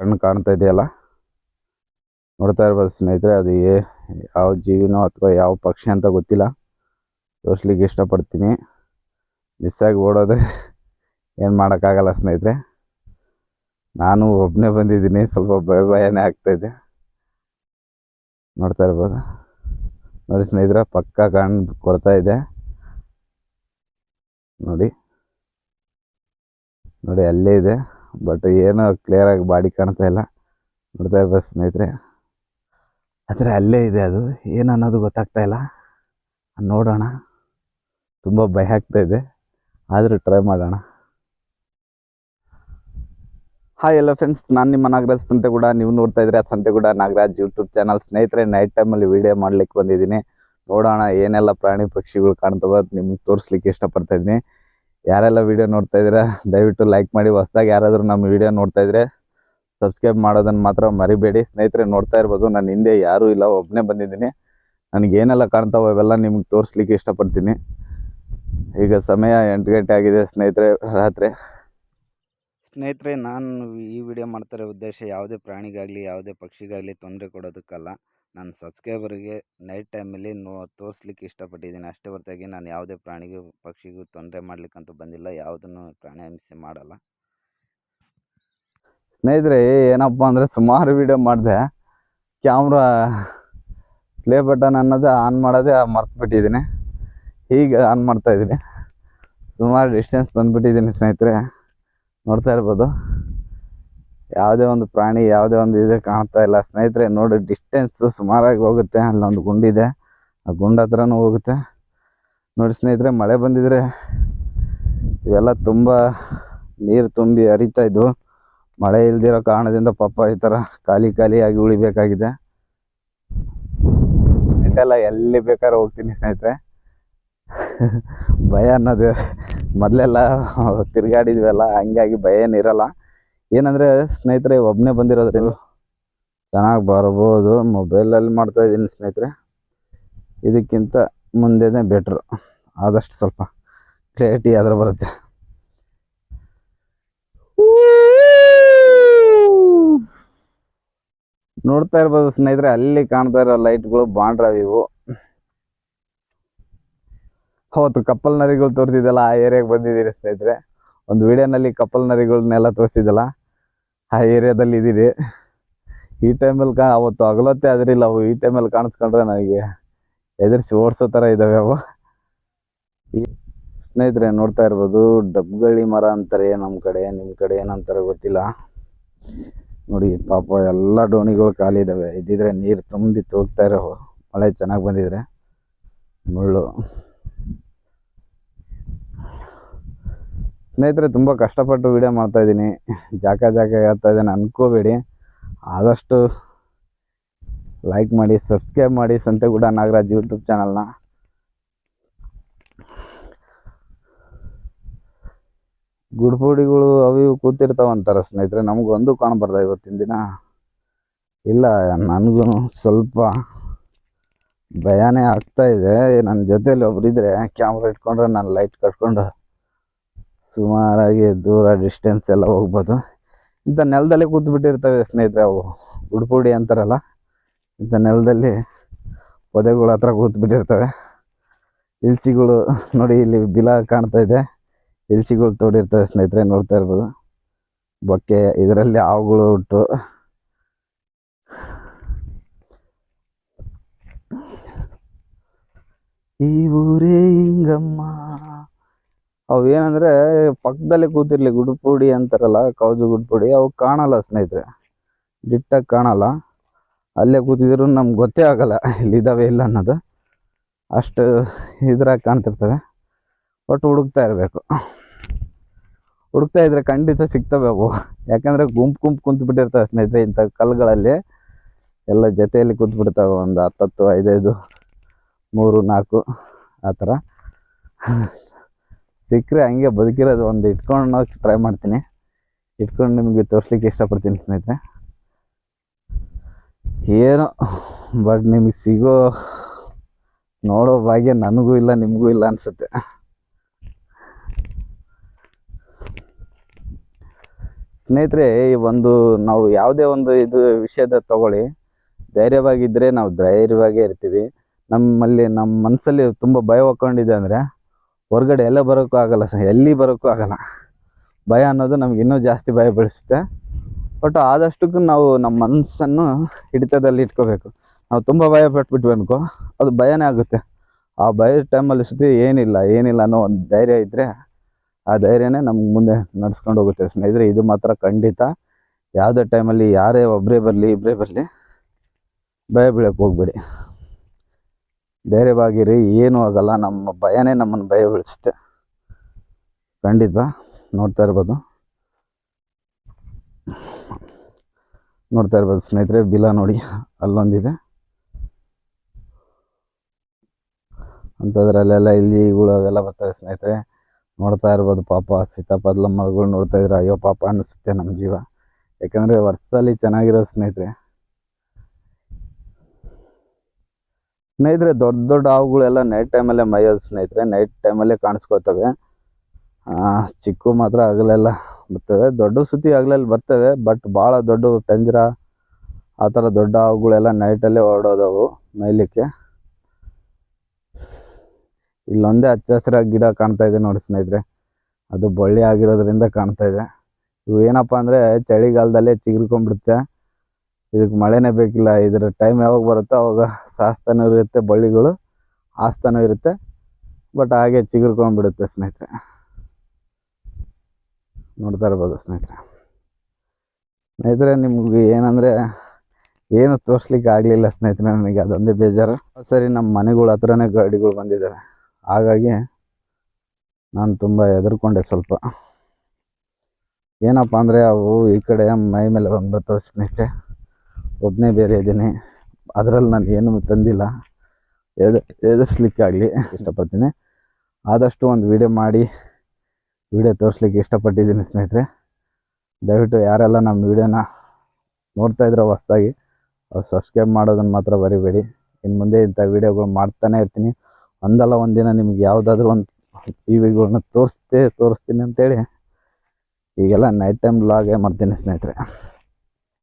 ಕಣ್ಣು ಕಾಣ್ತಾ ಇದೆಯಲ್ಲ? ನೋಡ್ತಾ ಇರ್ಬೋದು ಸ್ನೇಹಿತರೆ, ಅದು ಯಾವ ಜೀವಿನೋ ಅಥವಾ ಯಾವ ಪಕ್ಷಿ ಅಂತ ಗೊತ್ತಿಲ್ಲ. ತೋರಿಸ್ಲಿಕ್ಕೆ ಇಷ್ಟಪಡ್ತೀನಿ. ಮಿಸ್ ಆಗಿ ಓಡೋದ್ರೆ ಏನು ಮಾಡೋಕ್ಕಾಗಲ್ಲ ಸ್ನೇಹಿತರೆ. ನಾನು ಒಬ್ಬನೇ ಬಂದಿದ್ದೀನಿ, ಸ್ವಲ್ಪ ಭಯ ಭಯನೇ ಆಗ್ತಾಯಿದೆ ನೋಡ್ತಾ ಇರ್ಬೋದು. ನೋಡಿ ಸ್ನೇಹಿತರೆ, ಪಕ್ಕ ಕಾಣ್ ಕೊಡ್ತಾ ಇದೆ. ನೋಡಿ. ನೋಡಿ, ಅಲ್ಲೇ ಇದೆ. ಬಟ್ ಏನೋ ಕ್ಲಿಯರಾಗಿ ಬಾಡಿ ಕಾಣ್ತಾ ಇಲ್ಲ. ನೋಡ್ತಾ ಇರ್ಬೋದು ಸ್ನೇಹಿತರೆ. ಆದರೆ ಅಲ್ಲೇ ಇದೆ ಅದು. ಏನು ಅನ್ನೋದು ಗೊತ್ತಾಗ್ತಾ ಇಲ್ಲ. ನೋಡೋಣ. ತುಂಬ ಭಯ ಆಗ್ತಾ ಇದೆ. ಆದರೂ ಟ್ರೈ ಮಾಡೋಣ. ಹಾಯ್ ಎಲ್ಲ ಫ್ರೆಂಡ್ಸ್ ನಾನು ನಿಮ್ಮ ನಾಗರಾಜ್ ಸಂತೆಗೂಡ. ನೀವು ನೋಡ್ತಾ ಇದ್ರೆ ಸಂತೆ ಕೂಡ ನಾಗರಾಜ್ ಯೂಟ್ಯೂಬ್ ಚಾನಲ್ ಸ್ನೇಹಿತರೆ ನೈಟ್ ಟೈಮಲ್ಲಿ ವೀಡಿಯೋ ಮಾಡ್ಲಿಕ್ಕೆ ಬಂದಿದ್ದೀನಿ. ನೋಡೋಣ ಏನೆಲ್ಲ ಪ್ರಾಣಿ ಪಕ್ಷಿಗಳು ಕಾಣ್ತವೆ ನಿಮ್ಗೆ ತೋರಿಸ್ಲಿಕ್ಕೆ ಇಷ್ಟಪಡ್ತಾ ಇದ್ದೀನಿ. ಯಾರೆಲ್ಲ ವಿಡಿಯೋ ನೋಡ್ತಾ ಇದ್ದೀರಾ, ದಯವಿಟ್ಟು ಲೈಕ್ ಮಾಡಿ. ಹೊಸ್ದಾಗಿ ಯಾರಾದರೂ ನಮ್ಮ ವಿಡಿಯೋ ನೋಡ್ತಾ ಇದ್ರೆ ಸಬ್ಸ್ಕ್ರೈಬ್ ಮಾಡೋದನ್ನು ಮಾತ್ರ ಮರಿಬೇಡಿ. ಸ್ನೇಹಿತರೆ, ನೋಡ್ತಾ ಇರ್ಬೋದು. ನಾನು ಹಿಂದೆ ಯಾರೂ ಇಲ್ಲ ಒಬ್ಬನೇ ಬಂದಿದ್ದೀನಿ. ನನಗೇನೆಲ್ಲ ಕಾಣ್ತಾವೆ ಅವೆಲ್ಲ ನಿಮ್ಗೆ ತೋರಿಸ್ಲಿಕ್ಕೆ ಇಷ್ಟಪಡ್ತೀನಿ. ಈಗ ಸಮಯ ಎಂಟು ಗಂಟೆ ಆಗಿದೆ ಸ್ನೇಹಿತರೆ, ರಾತ್ರಿ. ಸ್ನೇಹಿತರೆ, ನಾನು ಈ ವಿಡಿಯೋ ಮಾಡ್ತಾರೆ ಉದ್ದೇಶ ಯಾವುದೇ ಪ್ರಾಣಿಗಾಗಲಿ, ಯಾವುದೇ ಪಕ್ಷಿಗಾಗಲಿ ತೊಂದರೆ ಕೊಡೋದಕ್ಕಲ್ಲ. ನನ್ನ ಸಬ್ಸ್ಕ್ರೈಬರಿಗೆ ನೈಟ್ ಟೈಮಲ್ಲಿ ನೋ ತೋರಿಸ್ಲಿಕ್ಕೆ ಇಷ್ಟಪಟ್ಟಿದ್ದೀನಿ. ಅಷ್ಟೇ ಹೊರತಾಗಿ ನಾನು ಯಾವುದೇ ಪ್ರಾಣಿಗೂ, ಪಕ್ಷಿಗೂ ತೊಂದರೆ ಮಾಡ್ಲಿಕ್ಕಂತೂ ಬಂದಿಲ್ಲ. ಯಾವುದನ್ನು ಪ್ರಾಣಿ ಹಿಂಸೆ ಮಾಡಲ್ಲ. ಸ್ನೇಹಿತರೆ, ಏನಪ್ಪ ಅಂದರೆ ಸುಮಾರು ವಿಡಿಯೋ ಮಾಡಿದೆ. ಕ್ಯಾಮ್ರಾ ಪ್ಲೇ ಬಟನ್ ಅನ್ನೋದೇ ಆನ್ ಮಾಡೋದೇ ಮರ್ತುಬಿಟ್ಟಿದ್ದೀನಿ. ಹೀಗೆ ಆನ್ ಮಾಡ್ತಾ ಇದ್ದೀನಿ. ಸುಮಾರು ಡಿಸ್ಟೆನ್ಸ್ ಬಂದುಬಿಟ್ಟಿದ್ದೀನಿ ಸ್ನೇಹಿತರೆ. ನೋಡ್ತಾ ಇರ್ಬೋದು. ಯಾವುದೇ ಒಂದು ಪ್ರಾಣಿ, ಯಾವುದೇ ಒಂದು ಇದು ಕಾಣ್ತಾ ಇಲ್ಲ. ಸ್ನೇಹಿತರೆ, ನೋಡಿ ಡಿಸ್ಟೆನ್ಸ್ ಸುಮಾರಾಗಿ ಹೋಗುತ್ತೆ. ಅಲ್ಲೊಂದು ಗುಂಡಿದೆ ಆ ಗುಂಡ ಹತ್ರನೂ ಹೋಗುತ್ತೆ. ನೋಡಿ, ಸ್ನೇಹಿತರೆ, ಮಳೆ ಬಂದಿದ್ರೆ ಇವೆಲ್ಲ ತುಂಬ ನೀರು ತುಂಬಿ ಹರಿತಾ ಇದ್ವು. ಮಳೆ ಇಲ್ದಿರೋ ಕಾರಣದಿಂದ ಪಾಪ ಈ ಥರ ಖಾಲಿ ಖಾಲಿಯಾಗಿ ಉಳಿಬೇಕಾಗಿದೆ. ಇದೆಲ್ಲ ಎಲ್ಲಿ ಬೇಕಾದ್ರೆ ಹೋಗ್ತೀನಿ ಸ್ನೇಹಿತರೆ. ಭಯ ಅನ್ನೋದು ಮೊದಲೆಲ್ಲ ತಿರುಗಾಡಿದ್ವಲ್ಲ, ಹಂಗಾಗಿ ಭಯ ಏನಿರಲ್ಲ. ಏನಂದರೆ ಸ್ನೇಹಿತರೆ ಒಬ್ಬನೇ ಬಂದಿರೋದ್ರಿಂದ ಚೆನ್ನಾಗಿ ಬರ್ಬೋದು. ಮೊಬೈಲಲ್ಲಿ ಮಾಡ್ತಾ ಇದ್ದೀನಿ ಸ್ನೇಹಿತರೆ. ಇದಕ್ಕಿಂತ ಮುಂದೆನೇ ಬೆಟ್ರು ಆದಷ್ಟು ಸ್ವಲ್ಪ ಕ್ಲಿಯರಿಟಿ ಆದ್ರೆ ಬರುತ್ತೆ. ನೋಡ್ತಾ ಇರ್ಬೋದು ಸ್ನೇಹಿತರೆ, ಅಲ್ಲಿ ಕಾಣ್ತಾ ಇರೋ ಲೈಟ್ಗಳು ಬಾಂಡ್ರವ್ ಇವು ಅವತ್ತು ಕಪ್ಪಲ್ ನರಿಗಳು ತೋರಿಸಿದಲ್ಲ ಆ ಏರಿಯಾಗೆ ಬಂದಿದ್ದೀರಿ ಸ್ನೇಹಿತರೆ. ಒಂದು ವಿಡಿಯೋನಲ್ಲಿ ಕಪ್ಪಲ್ ನರಿಗಳನ್ನೆಲ್ಲ ತೋರಿಸಿದಲ್ಲ ಆ ಏರಿಯಾದಲ್ಲಿ ಇದ್ದೀರಿ ಈ ಟೈಮಲ್ಲಿ ಕಾ ಅವತ್ತು ಅಗಲತ್ತೆ ಆದ್ರಿಲ್ಲ ಅವು ಈ ಟೈಮಲ್ಲಿ ಕಾಣಿಸ್ಕೊಂಡ್ರೆ ನನಗೆ ಎದುರಿಸಿ ಓಡಿಸೋ ಥರ ಇದ್ದಾವೆ ಅವು ಈ ಸ್ನೇಹಿತರೆ ನೋಡ್ತಾ ಇರ್ಬೋದು, ಡಬ್ಗಳಿ ಮರ ಅಂತಾರೆ ನಮ್ಮ ಕಡೆ ನಿಮ್ಮ ಕಡೆ ಏನಂತಾರೆ ಗೊತ್ತಿಲ್ಲ. ನೋಡಿ ಪಾಪ ಎಲ್ಲ ಡೋಣಿಗಳು ಖಾಲಿ ಇದ್ದಾವೆ ಇದ್ದಿದ್ರೆ ನೀರು ತುಂಬಿ ತೋಗ್ತಾ ಇರೋ ಮಳೆ ಚೆನ್ನಾಗಿ ಬಂದಿದ್ರೆ ಮುಳ್ಳು. ಸ್ನೇಹಿತರೆ, ತುಂಬ ಕಷ್ಟಪಟ್ಟು ವೀಡಿಯೋ ಮಾಡ್ತಾ ಇದ್ದೀನಿ. ಜಾಕ ಜಾಕ ಹೇಳ್ತಾ ಇದ್ದೀನಿ, ಅನ್ಕೋಬೇಡಿ. ಆದಷ್ಟು ಲೈಕ್ ಮಾಡಿ ಸಬ್ಸ್ಕ್ರೈಬ್ ಮಾಡಿ ಸಂತೆಗೂಡ ನಾಗರಾಜ್ ಯೂಟ್ಯೂಬ್ ಚಾನಲ್ನ ಗುಡ್ಪುಡಿಗಳು ಅವು ಇವು ಕೂತಿರ್ತಾವಂತಾರೆ ಸ್ನೇಹಿತರೆ ನಮಗೊಂದು ಕಾಣಬಾರ್ದ ಇವತ್ತಿನ ದಿನ? ಇಲ್ಲ, ನನಗೂ ಸ್ವಲ್ಪ ಭಯನೇ ಆಗ್ತಾ ಇದೆ. ನನ್ನ ಜೊತೆಯಲ್ಲಿ ಒಬ್ರು ಇದ್ರೆ ಕ್ಯಾಮ್ರಾ ಇಟ್ಕೊಂಡ್ರೆ ನಾನು ಲೈಟ್ ಕಟ್ಕೊಂಡು ಸುಮಾರಾಗಿ ದೂರ ಡಿಸ್ಟೆನ್ಸ್ ಎಲ್ಲ ಹೋಗ್ಬೋದು. ಇಂಥ ನೆಲದಲ್ಲಿ ಕೂತ್ಬಿಟ್ಟಿರ್ತವೆ ಸ್ನೇಹಿತರೆ ಅವು. ಉಡುಪುಡಿ ಅಂತಾರಲ್ಲ, ಇಂಥ ನೆಲದಲ್ಲಿ ಪೊದೆಗಳ ಹತ್ರ ಕೂತ್ಬಿಟ್ಟಿರ್ತವೆ. ಇಲ್ಚಿಗಳು ನೋಡಿ, ಇಲ್ಲಿ ಬಿಲ ಕಾಣ್ತಾ ಇದೆ. ಇಲ್ಚಿಗಳು ತೋಡಿರ್ತವೆ ಸ್ನೇಹಿತರೆ, ನೋಡ್ತಾ ಇರ್ಬೋದು. ಬೊಕ್ಕೆ, ಇದರಲ್ಲಿ ಹಾವುಗಳು ಉಂಟು ಈ ಊರೇ ಹಿಂಗಮ್ಮ. ಅವು ಏನಂದ್ರೆ ಪಕ್ಕದಲ್ಲಿ ಕೂತಿರ್ಲಿ ಗುಡ್ಪುಡಿ ಅಂತಾರಲ್ಲ ಕೌಜು ಗುಡ್ಪುಡಿ, ಅವು ಕಾಣಲ್ಲ ಸ್ನೇಹಿತರೆ. ಡಿಟ್ಟಾಗಿ ಕಾಣಲ್ಲ. ಅಲ್ಲೇ ಕೂತಿದ್ರು ನಮ್ಗೆ ಗೊತ್ತೇ ಆಗಲ್ಲ ಇಲ್ಲಿದ್ದಾವೆ ಇಲ್ಲ ಅನ್ನೋದು. ಅಷ್ಟು ಇದ್ರಾಗ ಕಾಣ್ತಿರ್ತವೆ. ಒಟ್ಟು ಹುಡುಕ್ತಾ ಇರಬೇಕು. ಹುಡುಕ್ತಾ ಇದ್ರೆ ಖಂಡಿತ ಸಿಗ್ತವೆ ಅವು. ಯಾಕಂದ್ರೆ ಗುಂಪು ಗುಂಪು ಕುಂತು ಬಿಟ್ಟಿರ್ತವೆ ಸ್ನೇಹಿತರೆ ಇಂಥ ಕಲ್ಲುಗಳಲ್ಲಿ ಎಲ್ಲ ಜೊತೆಯಲ್ಲಿ ಕೂತ್ಬಿಡ್ತಾವೆ ಒಂದು ಹತ್ತತ್ತು, ಐದೈದು, ಮೂರು, ನಾಲ್ಕು, ಆ ಥರ. ಸಿಕ್ಕರೆ ಹಂಗೆ ಬದುಕಿರೋದು ಒಂದು ಇಟ್ಕೊಂಡು ಟ್ರೈ ಮಾಡ್ತೀನಿ. ಇಟ್ಕೊಂಡು ನಿಮಗೆ ತೋರಿಸ್ಲಿಕ್ಕೆ ಇಷ್ಟಪಡ್ತೀನಿ ಸ್ನೇಹಿತರೆ. ಏನೋ, ಬಟ್ ನಿಮಗೆ ಸಿಗೋ ನೋಡೋ ಭಾಗ್ಯ ನನಗೂ ಇಲ್ಲ, ನಿಮಗೂ ಇಲ್ಲ ಅನಿಸುತ್ತೆ. ಸ್ನೇಹಿತರೆ, ಈ ಒಂದು ನಾವು ಯಾವುದೇ ಒಂದು ಇದು ವಿಷಯದ ತಗೊಳ್ಳಿ. ಧೈರ್ಯವಾಗಿದ್ದರೆ ನಾವು ಧೈರ್ಯವಾಗೇ ಇರ್ತೀವಿ. ನಮ್ಮಲ್ಲಿ, ನಮ್ಮ ಮನಸ್ಸಲ್ಲಿ ತುಂಬ ಭಯ ಹೊಕ್ಕೊಂಡಿದೆ ಅಂದರೆ ಹೊರಗಡೆ ಎಲ್ಲ ಬರೋಕ್ಕೂ ಆಗಲ್ಲ ಸರ್, ಎಲ್ಲಿ ಬರೋಕ್ಕೂ ಆಗಲ್ಲ. ಭಯ ಅನ್ನೋದು ನಮ್ಗೆ ಇನ್ನೂ ಜಾಸ್ತಿ ಭಯ ಬೆಳೆಸುತ್ತೆ. ಬಟ್ ಆದಷ್ಟಕ್ಕೂ ನಾವು ನಮ್ಮ ಮನಸ್ಸನ್ನು ಹಿಡಿತದಲ್ಲಿ ಇಟ್ಕೋಬೇಕು. ನಾವು ತುಂಬ ಭಯ ಪಟ್ಬಿಟ್ವಿ ಅನ್ಕೋ, ಅದು ಭಯನೇ ಆಗುತ್ತೆ. ಆ ಭಯದ ಟೈಮಲ್ಲಿ ಸುತ್ತಿ ಏನಿಲ್ಲ ಏನಿಲ್ಲ ಅನ್ನೋ ಒಂದು ಧೈರ್ಯ ಇದ್ದರೆ ಆ ಧೈರ್ಯನೇ ನಮ್ಗೆ ಮುಂದೆ ನಡ್ಸ್ಕೊಂಡು ಹೋಗುತ್ತೆ ಸ್ನೇಹಿತರೆ. ಇದು ಮಾತ್ರ ಖಂಡಿತ. ಯಾವುದೇ ಟೈಮಲ್ಲಿ ಯಾರೇ ಒಬ್ಬರೇ ಬರಲಿ ಇಬ್ಬರೇ ಬರಲಿ ಭಯ ಬೀಳಕ್ಕೆ ಹೋಗ್ಬೇಡಿ. ಧೈರ್ಯವಾಗಿರಿ ಏನೂ ಆಗಲ್ಲ, ನಮ್ಮ ಭಯನೇ ನಮ್ಮನ್ನು ಭಯ ಬೀಳಿಸುತ್ತೆ ಖಂಡಿತ ನೋಡ್ತಾ ಇರ್ಬೋದು. ನೋಡ್ತಾ ಇರ್ಬೋದು ಸ್ನೇಹಿತರೆ, ಬಿಲ ನೋಡಿ ಅಲ್ಲೊಂದಿದೆ. ಅಂಥದ್ರಲ್ಲೆಲ್ಲ ಇಲಿಗಳು ಅವೆಲ್ಲ ಬರ್ತಾರೆ ಸ್ನೇಹಿತರೆ. ನೋಡ್ತಾ ಇರ್ಬೋದು ಪಾಪ ಸೀತಾಪದ್ಲಮ್ಮಗಳು ನೋಡ್ತಾ ಇದ್ರೆ, ಅಯ್ಯೋ ಪಾಪ ಅನ್ನಿಸುತ್ತೆ ನಮ್ಮ ಜೀವ. ಯಾಕಂದರೆ ವರ್ಷದಲ್ಲಿ ಚೆನ್ನಾಗಿರೋ ಸ್ನೇಹಿತರೆ. ಸ್ನೇಹಿತರೆ, ದೊಡ್ಡ ದೊಡ್ಡ ಹಾವುಗಳೆಲ್ಲ ನೈಟ್ ಟೈಮಲ್ಲೇ ಮೈಯೋದು ಸ್ನೇಹಿತರೆ ನೈಟ್ ಟೈಮಲ್ಲೇ ಕಾಣಿಸ್ಕೊಳ್ತವೆ. ಚಿಕ್ಕ ಮಾತ್ರ ಹಗಲೆಲ್ಲ ಬರ್ತವೆ. ದೊಡ್ಡ ಸುತ್ತಿ ಹಗಲಲ್ಲಿ ಬರ್ತವೆ ಬಟ್ ಭಾಳ ದೊಡ್ಡ ಪಂಜರ, ಆ ಥರ ದೊಡ್ಡ ಹಾವುಗಳೆಲ್ಲ ನೈಟಲ್ಲೇ ಹೊರಡೋದವು ಮೇಯ್ಲಿಕ್ಕೆ. ಇಲ್ಲೊಂದೇ ಹಚ್ಚ ಹಸಿರಾಗಿ ಗಿಡ ಕಾಣ್ತಾ ಇದೆ ನೋಡಿ ಸ್ನೇಹಿತರೆ. ಅದು ಬಳ್ಳಿ ಆಗಿರೋದ್ರಿಂದ ಕಾಣ್ತಾ ಇದೆ. ಇವು ಏನಪ್ಪ ಅಂದರೆ ಚಳಿಗಾಲದಲ್ಲೇ ಚಿಗುರ್ಕೊಂಡ್ಬಿಡುತ್ತೆ. ಇದಕ್ಕೆ ಮಳೆನೇ ಬೇಕಿಲ್ಲ. ಇದರ ಟೈಮ್ ಯಾವಾಗ ಬರುತ್ತೋ ಅವಾಗ ಸಾಸ್ತಾನೂ ಇರುತ್ತೆ, ಬಳ್ಳಿಗಳು ಆಸ್ತಾನೂ ಇರುತ್ತೆ. ಬಟ್ ಹಾಗೆ ಚಿಗುರ್ಕೊಂಡ್ಬಿಡುತ್ತೆ ಸ್ನೇಹಿತರೆ. ನೋಡ್ತಾ ಇರ್ಬೋದು ಸ್ನೇಹಿತರೆ. ಸ್ನೇಹಿತರೆ, ನಿಮ್ಗೆ ಏನಂದರೆ ಏನು ತೋರಿಸ್ಲಿಕ್ಕೆ ಆಗಲಿಲ್ಲ ಸ್ನೇಹಿತರೆ ನನಗೆ, ಅದೊಂದೇ ಬೇಜಾರು. ಸರಿ, ನಮ್ಮ ಮನೆಗಳ ಹತ್ರನೇ ಗಾಡಿಗಳು ಬಂದಿದ್ದಾವೆ ಹಾಗಾಗಿ ನಾನು ತುಂಬ ಹೆದರ್ಕೊಂಡೆ ಸ್ವಲ್ಪ. ಏನಪ್ಪ ಅಂದರೆ ಅವು ಈ ಕಡೆ ಮೈ ಮೇಲೆ ಬಂದ್ಬಿಡ್ತಾವೆ ಸ್ನೇಹಿತರೆ. ಒಬ್ಬನೇ ಬೇರೆ ಇದ್ದೀನಿ. ಅದರಲ್ಲಿ ನಾನು ಏನು ತಂದಿಲ್ಲ. ಎದ, ಎದುರಿಸ್ಲಿಕ್ಕಾಗಲಿ ಇಷ್ಟಪಡ್ತೀನಿ. ಆದಷ್ಟು ಒಂದು ವಿಡಿಯೋ ಮಾಡಿ ವಿಡಿಯೋ ತೋರಿಸ್ಲಿಕ್ಕೆ ಇಷ್ಟಪಟ್ಟಿದ್ದೀನಿ ಸ್ನೇಹಿತರೆ. ದಯವಿಟ್ಟು ಯಾರೆಲ್ಲ ನಮ್ಮ ವಿಡಿಯೋನ ನೋಡ್ತಾ ಇದ್ರೋ ಹೊಸ್ದಾಗಿ, ಅವ್ರು ಸಬ್ಸ್ಕ್ರೈಬ್ ಮಾಡೋದನ್ನು ಮಾತ್ರ ಬರಿಬೇಡಿ ಇನ್ನು ಮುಂದೆ ಇಂಥ ವೀಡಿಯೋಗಳು ಮಾಡ್ತಾನೆ ಇರ್ತೀನಿ. ಒಂದಲ್ಲ ಒಂದಿನ ನಿಮ್ಗೆ ಯಾವುದಾದ್ರೂ ಒಂದು ಜೀವಿಗಳನ್ನ ತೋರಿಸ್ತೇ ತೋರಿಸ್ತೀನಿ ಅಂತೇಳಿ. ಈಗೆಲ್ಲ ನೈಟ್ ಟೈಮ್ ಲಾಗೇ ಮಾಡ್ತೀನಿ ಸ್ನೇಹಿತರೆ.